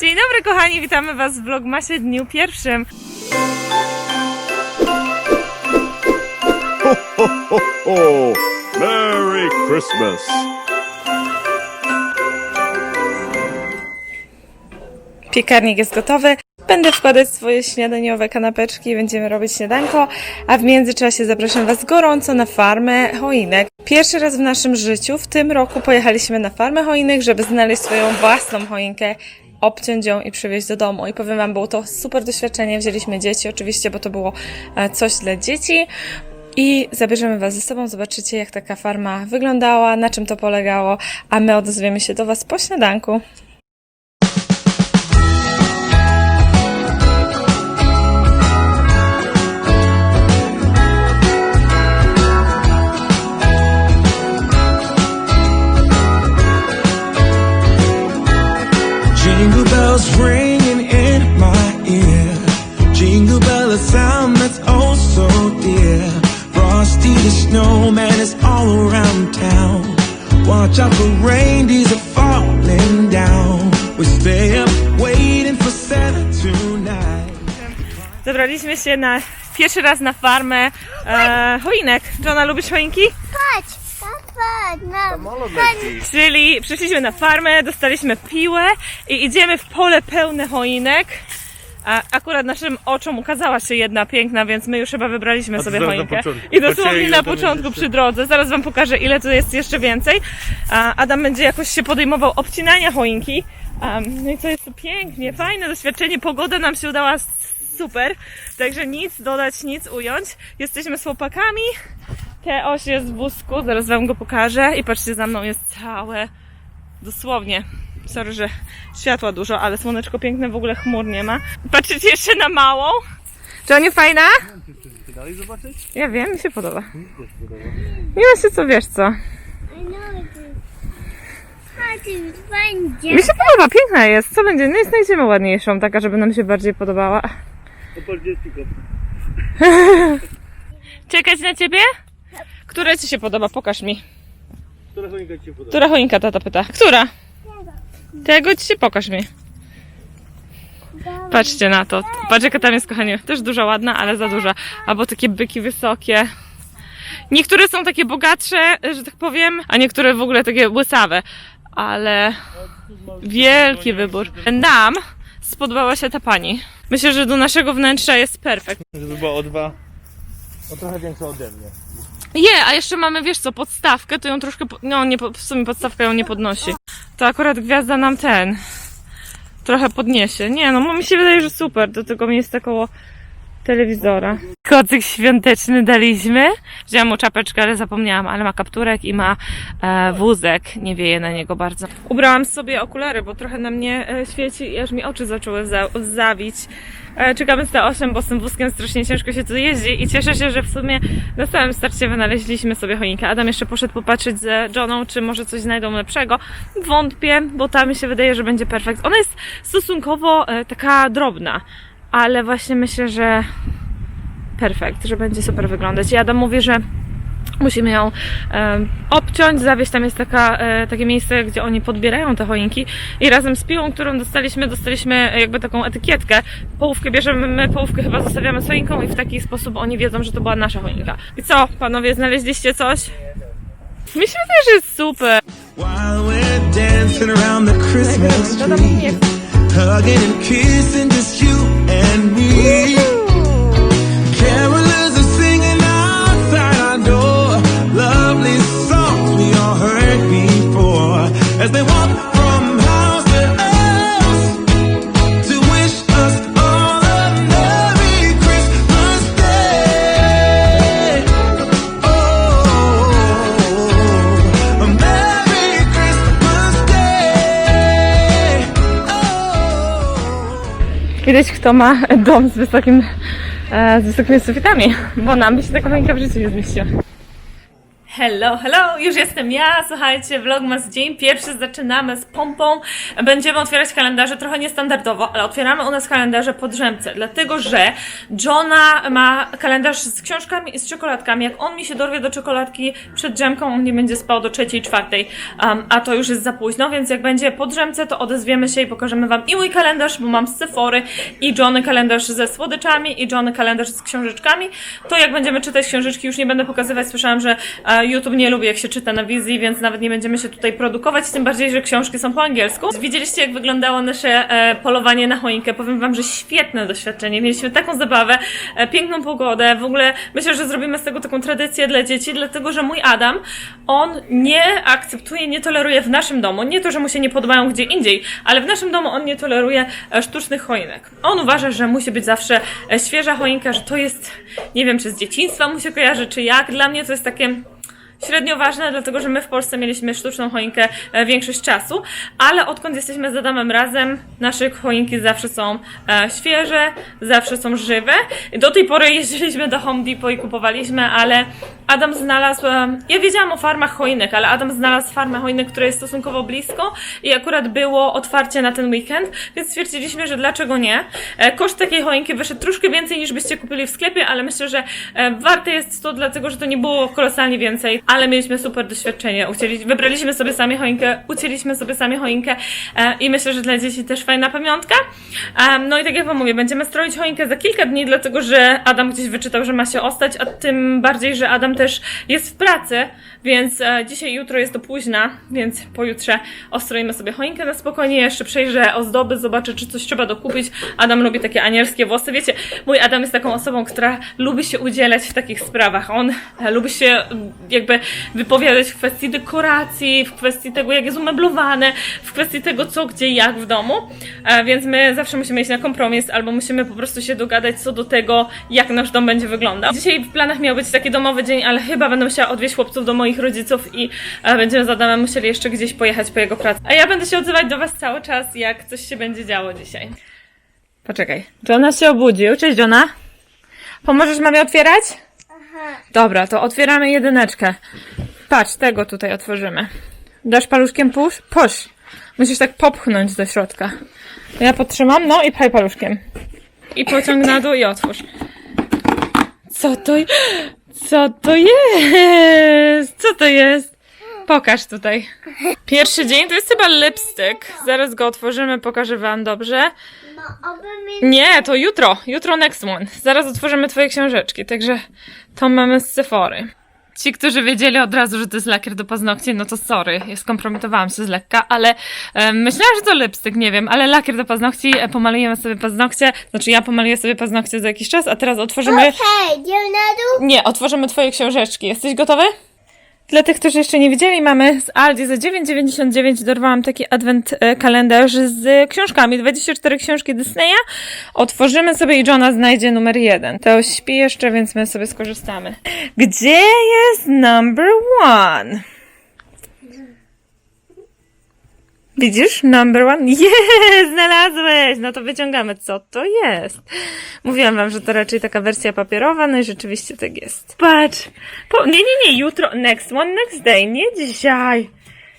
Dzień dobry kochani, witamy Was w Vlogmasie dniu pierwszym. Oh, Merry Christmas! Piekarnik jest gotowy. Będę wkładać swoje śniadaniowe kanapeczki i będziemy robić śniadanko, a w międzyczasie zapraszam Was gorąco na farmę choinek. Pierwszy raz w naszym życiu w tym roku pojechaliśmy na farmę choinek, żeby znaleźć swoją własną choinkę, obciąć ją i przywieźć do domu. I powiem Wam, było to super doświadczenie. Wzięliśmy dzieci oczywiście, bo to było e, coś dla dzieci. I zabierzemy Was ze sobą, zobaczycie jak taka farma wyglądała, na czym to polegało, a my odezwiemy się do Was po śniadanku. Zabraliśmy się na pierwszy raz na farmę e, choinek. Johna, lubisz choinki? Patrz, no, patrz. Czyli przyszliśmy na farmę, dostaliśmy piłę i idziemy w pole pełne choinek. A akurat naszym oczom ukazała się jedna piękna, więc my już chyba wybraliśmy sobie na choinkę. początku. I dosłownie Patrzcie, ile na tam początku jest przy drodze. Zaraz wam pokażę, ile tu jest jeszcze więcej. A Adam będzie jakoś się podejmował obcinania choinki. Um, no i to jest tu pięknie, fajne doświadczenie. Pogoda nam się udała s- super. Także nic dodać, nic ująć. Jesteśmy z chłopakami. Te oś jest w wózku, zaraz wam go pokażę. I patrzcie, za mną jest całe, dosłownie. Sorry, że światła dużo, ale słoneczko piękne, w ogóle chmur nie ma. Patrzycie jeszcze na małą? Czy nie fajna? Dalej zobaczyć? Ja wiem, mi się podoba. Nie ma się co, wiesz co. Mi się podoba, piękna jest. Co będzie? No i znajdziemy ładniejszą, taka, żeby nam się bardziej podobała. Czekać na ciebie? Która ci się podoba? Pokaż mi. Która choinka ci się podoba? Która choinka tata pyta? Która? Tego ci się pokaż mi. Patrzcie na to. Patrz jaka tam jest, kochanie. Też duża, ładna, ale za duża. Albo takie byki wysokie. Niektóre są takie bogatsze, że tak powiem, a niektóre w ogóle takie łysawe. Ale wielki wybór. Nam spodobała się ta pani. Myślę, że do naszego wnętrza jest perfekt. Żeby była o dwa... O trochę większa ode mnie. Je, a jeszcze mamy, wiesz co, podstawkę, to ją troszkę, po- no nie, po- w sumie podstawka ją nie podnosi. To akurat gwiazda nam ten trochę podniesie. Nie no, mi się wydaje, że super, do tego miejsca koło telewizora. Kocyk świąteczny daliśmy. Wzięłam mu czapeczkę, ale zapomniałam, ale ma kapturek i ma e, wózek. Nie wieje na niego bardzo. Ubrałam sobie okulary, bo trochę na mnie e, świeci i aż mi oczy zaczęły za, zawić. E, czekamy z T8, bo z tym wózkiem strasznie ciężko się tu jeździ i cieszę się, że w sumie na samym starcie wynaleźliśmy sobie choinkę. Adam jeszcze poszedł popatrzeć z Johną, czy może coś znajdą lepszego. Wątpię, bo ta mi się wydaje, że będzie perfekt. Ona jest stosunkowo e, taka drobna, ale właśnie myślę, że perfekt, że będzie super wyglądać. I Adam mówi, że musimy ją e, obciąć, zawieźć. Tam jest taka, e, takie miejsce, gdzie oni podbierają te choinki i razem z piłą, którą dostaliśmy, dostaliśmy jakby taką etykietkę. Połówkę bierzemy, my połówkę chyba zostawiamy z choinką i w taki sposób oni wiedzą, że to była nasza choinka. I co, panowie, znaleźliście coś? Mi się wydaje, że jest super. While Widać, kto ma dom z wysokim, e, z wysokimi sufitami, bo nam by się taka choinka w życiu nie zmieściła. Hello, hello, już jestem ja, słuchajcie, vlogmas dzień pierwszy, zaczynamy z pompą, będziemy otwierać kalendarze trochę niestandardowo, ale otwieramy u nas kalendarze po drzemce, dlatego że Johna ma kalendarz z książkami i z czekoladkami, jak on mi się dorwie do czekoladki przed drzemką, on nie będzie spał do trzeciej, czwartej, um, a to już jest za późno, więc jak będzie po drzemce, to odezwiemy się i pokażemy wam i mój kalendarz, bo mam z Sephory i Johnny kalendarz ze słodyczami i Johnny kalendarz z książeczkami, to jak będziemy czytać książeczki, już nie będę pokazywać, słyszałam, że e, YouTube nie lubi jak się czyta na wizji, więc nawet nie będziemy się tutaj produkować, tym bardziej, że książki są po angielsku. Widzieliście jak wyglądało nasze e, polowanie na choinkę, powiem wam, że świetne doświadczenie, mieliśmy taką zabawę, e, piękną pogodę, w ogóle myślę, że zrobimy z tego taką tradycję dla dzieci, dlatego, że mój Adam, on nie akceptuje, nie toleruje w naszym domu, nie to, że mu się nie podobają gdzie indziej, ale w naszym domu on nie toleruje e, sztucznych choinek. On uważa, że musi być zawsze e, świeża choinka, że to jest, nie wiem, czy z dzieciństwa mu się kojarzy, czy jak. Dla mnie to jest takie średnio ważne, dlatego że my w Polsce mieliśmy sztuczną choinkę e, większość czasu, ale odkąd jesteśmy z Adamem razem, nasze choinki zawsze są e, świeże, zawsze są żywe. Do tej pory jeździliśmy do Home Depot i kupowaliśmy, ale Adam znalazł, e, ja wiedziałam o farmach choinek, ale Adam znalazł farmę choinek, która jest stosunkowo blisko i akurat było otwarcie na ten weekend, więc stwierdziliśmy, że dlaczego nie. Koszt takiej choinki wyszedł troszkę więcej niż byście kupili w sklepie, ale myślę, że warte jest to, dlatego że to nie było kolosalnie więcej, ale mieliśmy super doświadczenie. Ucięli, wybraliśmy sobie sami choinkę, ucięliśmy sobie sami choinkę e, i myślę, że dla dzieci też fajna pamiątka. E, no i tak jak wam mówię, będziemy stroić choinkę za kilka dni, dlatego że Adam gdzieś wyczytał, że ma się ostać, a tym bardziej, że Adam też jest w pracy, więc e, dzisiaj i jutro jest do późna, więc pojutrze ostroimy sobie choinkę na spokojnie, jeszcze przejrzę ozdoby, zobaczę, czy coś trzeba dokupić. Adam lubi takie anielskie włosy. Wiecie, mój Adam jest taką osobą, która lubi się udzielać w takich sprawach. On e, lubi się mm, jakby wypowiadać w kwestii dekoracji, w kwestii tego, jak jest umeblowane, w kwestii tego, co, gdzie, jak w domu. E, więc my zawsze musimy iść na kompromis, albo musimy po prostu się dogadać co do tego, jak nasz dom będzie wyglądał. Dzisiaj w planach miał być taki domowy dzień, ale chyba będę musiała odwieźć chłopców do moich rodziców i e, będziemy z Adamem musieli jeszcze gdzieś pojechać po jego pracę. A ja będę się odzywać do Was cały czas, jak coś się będzie działo dzisiaj. Poczekaj. Johna się obudził. Cześć, Johna. Pomożesz mamie otwierać? Dobra, to otwieramy jedyneczkę. Patrz, tego tutaj otworzymy. Dasz paluszkiem push? Push. Musisz tak popchnąć do środka. Ja podtrzymam, no i pchaj paluszkiem. I pociąg na dół i otwórz. Co to Co to jest? Co to jest? Pokaż tutaj. Pierwszy dzień to jest chyba lipstick. Zaraz go otworzymy, pokażę wam dobrze. Nie, to jutro. Jutro next one. Zaraz otworzymy twoje książeczki, także to mamy z Sephory. Ci, którzy wiedzieli od razu, że to jest lakier do paznokci, no to sorry, ja skompromitowałam się z lekka, ale e, myślałam, że to lipstick, nie wiem, ale lakier do paznokci, e, pomalujemy sobie paznokcie, znaczy ja pomaluję sobie paznokcie za jakiś czas, a teraz otworzymy... Idziemy na dół? Nie, otworzymy twoje książeczki. Jesteś gotowy? Dla tych, którzy jeszcze nie widzieli, mamy z Aldi za 9,99 dorwałam taki advent e, kalendarz z książkami. 24 książki Disneya. Otworzymy sobie i Johna znajdzie numer jeden. To śpi jeszcze, więc my sobie skorzystamy. Gdzie jest number one? Widzisz? Number one? Jest! Znalazłeś! No to wyciągamy. Co to jest? Mówiłam wam, że to raczej taka wersja papierowa, no i rzeczywiście tak jest. Patrz! Po, nie, nie, nie, jutro, next one, next day, nie dzisiaj.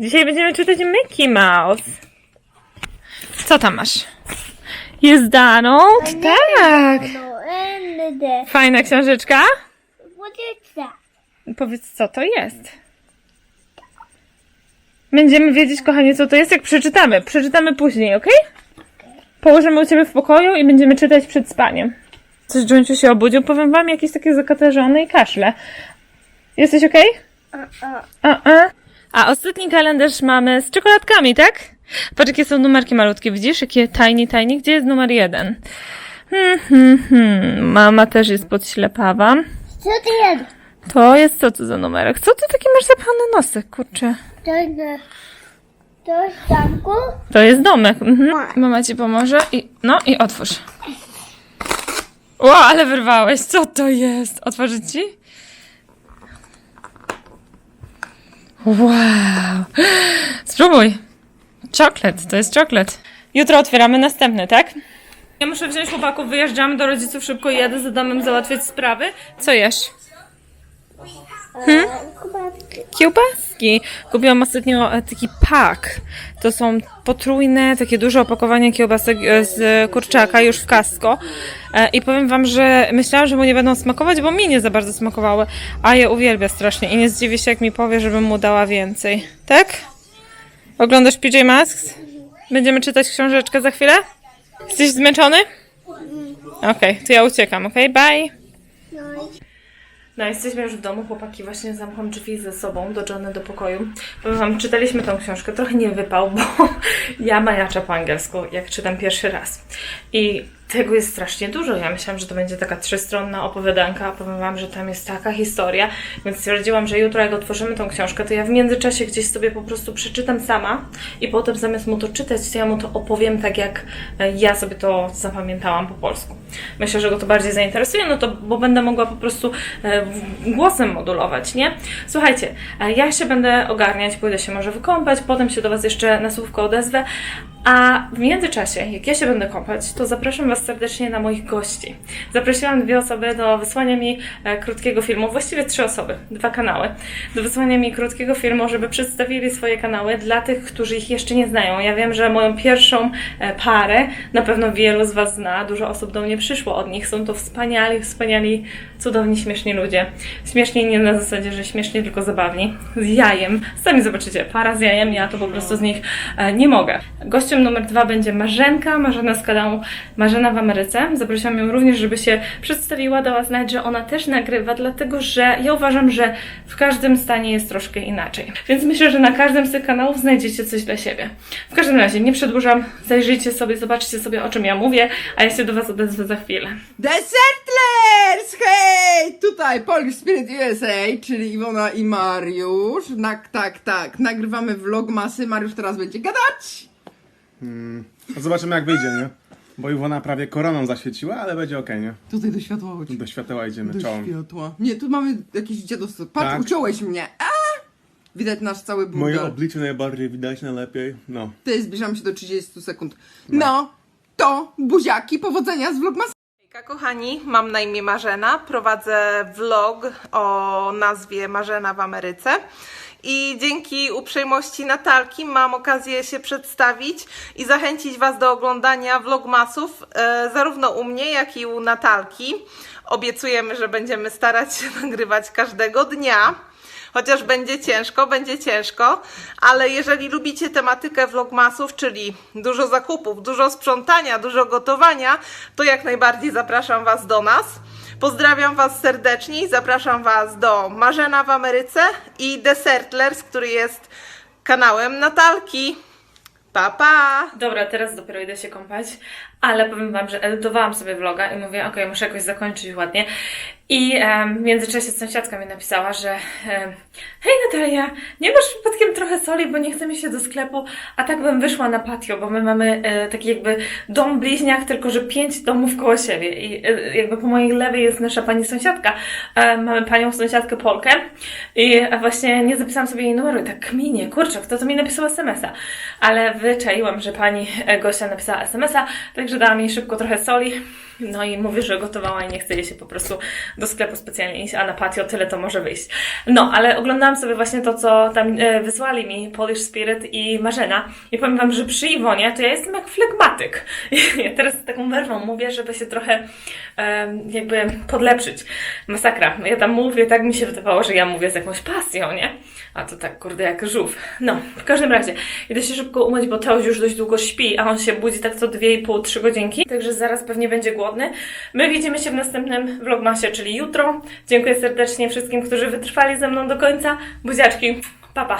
Dzisiaj będziemy czytać Mickey Mouse. Co tam masz? Jest Donald? Tak! No. Fajna książeczka? Powiedz, co to jest. Będziemy wiedzieć, kochanie, co to jest, jak przeczytamy. Przeczytamy później, ok? Położymy u ciebie w pokoju i będziemy czytać przed spaniem. Coś Jońciu się obudził, powiem wam, jakieś takie zakatarzone i kaszle. Jesteś ok? A, a. A ostatni kalendarz mamy z czekoladkami, tak? Patrz, jakie są numerki malutkie, widzisz? Jakie tiny, tiny. Gdzie jest numer jeden? Hmm, hmm, hmm. Mama też jest podślepawa. Co to jest? To jest co to za numerek? Co ty taki masz zapchany nosek, kurczę? To jest... To jest zamku? To jest domek. Mhm. Mama ci pomoże i no i otwórz. Ło, ale wyrwałeś. Co to jest? Otworzyć ci? Wow. Spróbuj. Czoklet, to jest czoklet. Jutro otwieramy następny, tak? Ja muszę wziąć chłopaków, wyjeżdżamy do rodziców szybko jadę z domem załatwiać sprawy. Co jesz? Hmm? Kiełbaski. Kupiłam ostatnio e, taki pak. To są potrójne, takie duże opakowania kiełbasek e, z kurczaka już w kasko. E, I powiem wam, że myślałam, że mu nie będą smakować, bo mi nie za bardzo smakowały. A je uwielbia strasznie i nie zdziwi się, jak mi powie, żebym mu dała więcej. Tak? Oglądasz PJ Masks? Będziemy czytać książeczkę za chwilę? Jesteś zmęczony? Okej, to ja uciekam, okej? Bye! No jesteśmy już w domu. Chłopaki właśnie zamkną drzwi ze sobą do Johnny do pokoju. Powiem wam, czytaliśmy tą książkę. Trochę nie wypał, bo ja majaczę po angielsku, jak czytam pierwszy raz. I tego jest strasznie dużo. Ja myślałam, że to będzie taka trzystronna opowiadanka, a powiem wam, że tam jest taka historia, więc stwierdziłam, że jutro jak otworzymy tą książkę, to ja w międzyczasie gdzieś sobie po prostu przeczytam sama i potem zamiast mu to czytać, to ja mu to opowiem tak, jak e, ja sobie to zapamiętałam po polsku. Myślę, że go to bardziej zainteresuje, no to, bo będę mogła po prostu e, głosem modulować, nie? Słuchajcie, e, ja się będę ogarniać, pójdę się może wykąpać, potem się do Was jeszcze na słówko odezwę, a w międzyczasie, jak ja się będę kąpać, to zapraszam Was serdecznie na moich gości. Zaprosiłam dwie osoby do wysłania mi e, krótkiego filmu, właściwie trzy osoby, dwa kanały, do wysłania mi krótkiego filmu, żeby przedstawili swoje kanały dla tych, którzy ich jeszcze nie znają. Ja wiem, że moją pierwszą e, parę na pewno wielu z Was zna, dużo osób do mnie przyszło od nich. Są to wspaniali, wspaniali, cudowni, śmieszni ludzie. Śmieszni nie na zasadzie, że śmieszni, tylko zabawni. Z jajem. Sami zobaczycie, para z jajem, ja to po prostu z nich e, nie mogę. Gościem numer dwa będzie Marzenka, Marzena z kanału Marzena w Ameryce. Zaprosiłam ją również, żeby się przedstawiła, dała znać, że ona też nagrywa, dlatego że ja uważam, że w każdym stanie jest troszkę inaczej. Więc myślę, że na każdym z tych kanałów znajdziecie coś dla siebie. W każdym razie, nie przedłużam, zajrzyjcie sobie, zobaczcie sobie, o czym ja mówię, a ja się do Was odezwę za chwilę. Desertlers! Hej! Tutaj Polish Spirit USA, czyli Iwona i Mariusz. Tak, tak, tak. Nagrywamy vlogmasy. Mariusz teraz będzie gadać. No Zobaczymy jak wyjdzie, nie? Bo Iwona prawie koroną zaświeciła, ale będzie okej, nie? Tutaj do światła chodź. Do świateła idziemy, Do czołem. światła. Nie, tu mamy jakieś dziadostwo. Patrz, Tak? uciąłeś mnie. A! Widać nasz cały Moje oblicze najbardziej widać, najlepiej. No. Ty, zbliżamy się do 30 sekund. No, to buziaki, powodzenia z vlogmasy. Hejka, kochani, mam na imię Marzena. Prowadzę vlog o nazwie Marzena w Ameryce. I dzięki uprzejmości Natalki mam okazję się przedstawić i zachęcić Was do oglądania vlogmasów e, zarówno u mnie, jak i u Natalki. Obiecujemy, że będziemy starać się nagrywać każdego dnia. Chociaż będzie ciężko, będzie ciężko, ale jeżeli lubicie tematykę vlogmasów, czyli dużo zakupów, dużo sprzątania, dużo gotowania, to jak najbardziej zapraszam Was do nas. Pozdrawiam Was serdecznie i zapraszam Was do Marzena w Ameryce i Desertlers, który jest kanałem Natalki. Pa, pa! Dobra, teraz dopiero idę się kąpać, ale powiem Wam, że edytowałam sobie vloga i mówię, okej, muszę jakoś zakończyć ładnie. I w międzyczasie sąsiadka mi napisała, że hej Natalia, nie masz przypadkiem trochę soli, bo nie chce mi się do sklepu, a tak bym wyszła na patio, bo my mamy e, taki jakby dom bliźniak, tylko że pięć domów koło siebie. I e, jakby po mojej lewej jest nasza pani sąsiadka, e, mamy panią sąsiadkę Polkę. I e, właśnie nie zapisałam sobie jej numeru i tak kminie, kurczę, kto to mi napisał SMS-a, ale wyczaiłam, że pani e, Gosia napisała SMS-a, także dałam jej szybko trochę soli, no i mówi, że gotowała i nie chce jej się po prostu do sklepu specjalnie iść, a na patio tyle to może wyjść. No, ale oglądałam sobie właśnie to, co tam e, wysłali mi Polish Spirit i Marzena i powiem Wam, że przy Iwonie to ja jestem jak flegmatyk. Ja teraz z taką werwą mówię, żeby się trochę jakby podlepszyć. Masakra. Ja tam mówię, tak mi się wydawało, że ja mówię z jakąś pasją, nie? A to tak, kurde, jak żółw. No, w każdym razie, idę się szybko umyć, bo Teuś już dość długo śpi, a on się budzi tak co 2,5-3 godzinki, także zaraz pewnie będzie głodny. My widzimy się w następnym vlogmasie, czyli jutro. Dziękuję serdecznie wszystkim, którzy wytrwali ze mną do końca. Buziaczki, pa pa!